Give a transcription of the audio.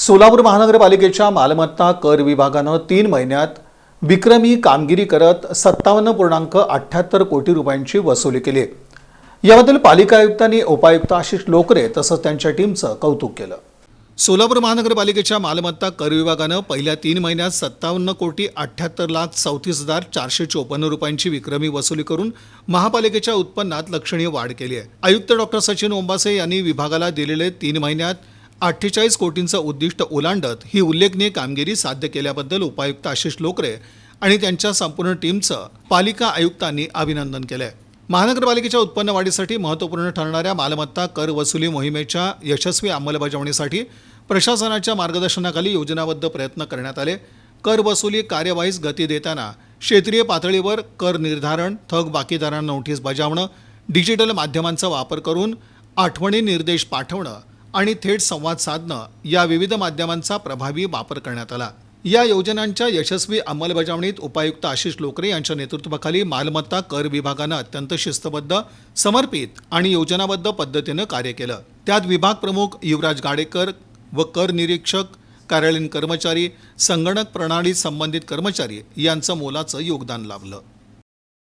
सोलापूर महानगरपालिकेच्या मालमत्ता कर विभागानं तीन महिन्यात विक्रमी कामगिरी करत सत्तावन्न पूर्णांक अठ्ठ्याहत्तर कोटी रुपयांची वसुली केली. याबद्दल पालिका आयुक्तांनी उपायुक्त आशिष लोकरे तसंच त्यांच्या टीमचं कौतुक केलं. सोलापूर महानगरपालिकेच्या मालमत्ता कर विभागानं पहिल्या तीन महिन्यात सत्तावन्न कोटी अठ्ठ्याहत्तर लाख चौतीस हजार चारशे चोपन्न रुपयांची विक्रमी वसुली करून महापालिकेच्या उत्पन्नात लक्षणीय वाढ केली आहे. आयुक्त डॉक्टर सचिन ओंबासे यांनी विभागाला दिलेले तीन महिन्यात अठ्ठेचाळीस कोटींचं उद्दिष्ट ओलांडत ही उल्लेखनीय कामगिरी साध्य केल्याबद्दल उपायुक्त आशिष लोकरे आणि त्यांच्या संपूर्ण टीमचं पालिका आयुक्तांनी अभिनंदन केलं आहे महानगरपालिकेच्या उत्पन्न वाढीसाठी महत्त्वपूर्ण ठरणाऱ्या मालमत्ता कर वसुली मोहिमेच्या यशस्वी अंमलबजावणीसाठी प्रशासनाच्या मार्गदर्शनाखाली योजनाबद्ध प्रयत्न करण्यात आले. कर वसुली कार्यवाहीस गती देताना क्षेत्रीय पातळीवर कर निर्धारण थक बाकीदारांना नोटीस बजावणं डिजिटल माध्यमांचा वापर करून आठवणी निर्देश पाठवणं आणि थेट संवाद साधणं या विविध माध्यमांचा प्रभावी वापर करण्यात आला. या योजनांच्या यशस्वी अंमलबजावणीत उपायुक्त आशिष लोकरे यांच्या नेतृत्वाखाली मालमत्ता कर विभागानं अत्यंत शिस्तबद्ध समर्पित आणि योजनाबद्ध पद्धतीनं कार्य केलं. त्यात विभाग प्रमुख युवराज गाडेकर व कर निरीक्षक कार्यालयीन कर्मचारी संगणक प्रणाली संबंधित कर्मचारी यांचं मोलाचं योगदान लाभलं.